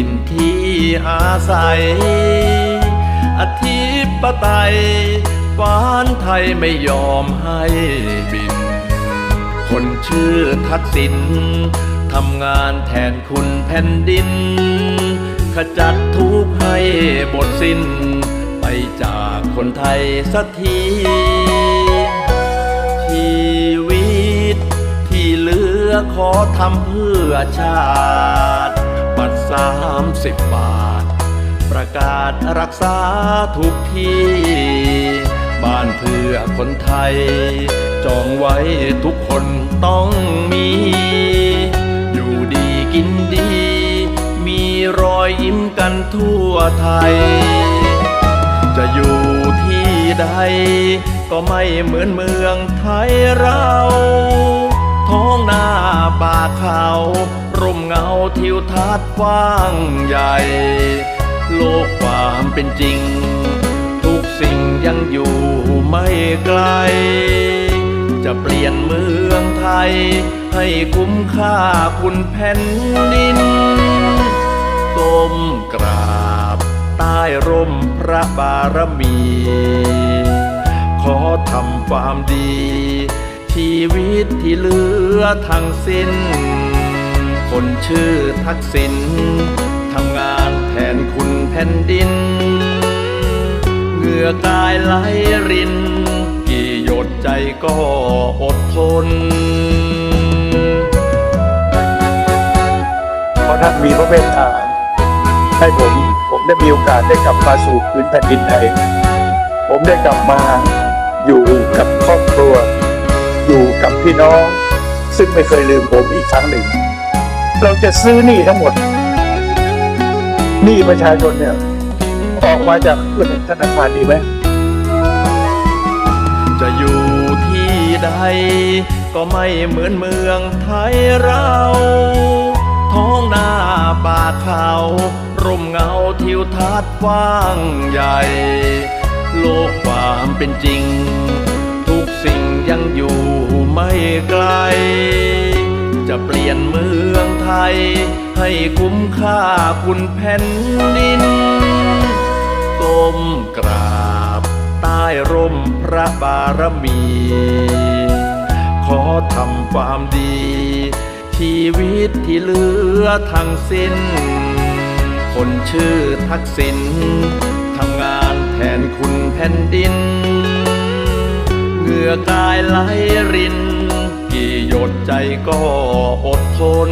ถิ่นที่อาศัย อธิปไตยฟ้านไทยไม่ยอมให้บิน คนชื่อทักษิณทำงานแทนคุณแผ่นดิน ขจัดทุกข์ให้หมดสิ้น ไปจากคนไทยสักทีชีวิตที่เหลือขอทำเพื่อชาติ บัตรสามสิบบาท ประกาศรักษาทุกที่ บ้านเพื่อคนไทย จองไว้ทุกคนต้องมี อยู่ดีกินดี มีรอยยิ้มกันทั่วไทย จะอยู่ที่ใด ก็ไม่เหมือนเมืองไทยเรา ท้องนาป่าเขา ร่มเงาทิวทัศน์กว้างใหญ่ โลกความเป็นจริง ทุกสิ่งยังอยู่ไม่ไกล จะเปลี่ยนเมืองไทย ให้คุ้มค่าคุณแผ่นดินก้มกราบ ใต้ร่มพระบารมี ขอทำความดี ชีวิตที่เหลือทั้งสิ้น คนชื่อทักษิณทำงานแทนคุณแผ่นดิน เหงื่อกายไหลริน กี่หยดใจก็อดทน เพราะท่านมีพระเมตตาให้ผมผมได้มีโอกาสได้กลับมาสู่พื้นแผ่นดินไทย ผมได้กลับมาอยู่กับครอบครัว อยู่กับพี่น้อง ซึ่งไม่เคยลืมผมอีกครั้งหนึ่ง เราจะซื้อหนี้ทั้งหมดหนี้ประชาชนเนี่ย ออกมาจากธนาคารดีไหมจะอยู่ที่ใด ก็ไม่เหมือนเมืองไทยเรา ท้องนาป่าเขาร่มเงาทิวทัศน์กว้างใหญ่ โลกความเป็นจริง ทุกสิ่งยังอยู่ไม่ไกล จะเปลี่ยนเมืองไทย ให้คุ้มค่าคุณแผ่นดิน ก้มกราบ ใต้ร่มพระบารมี ขอทำความดี ชีวิตที่เหลือทั้งสิ้น คนชื่อทักษิณทำงานแทนคุณแผ่นดิน เหงื่อกายไหลริน ดใจก็อดทน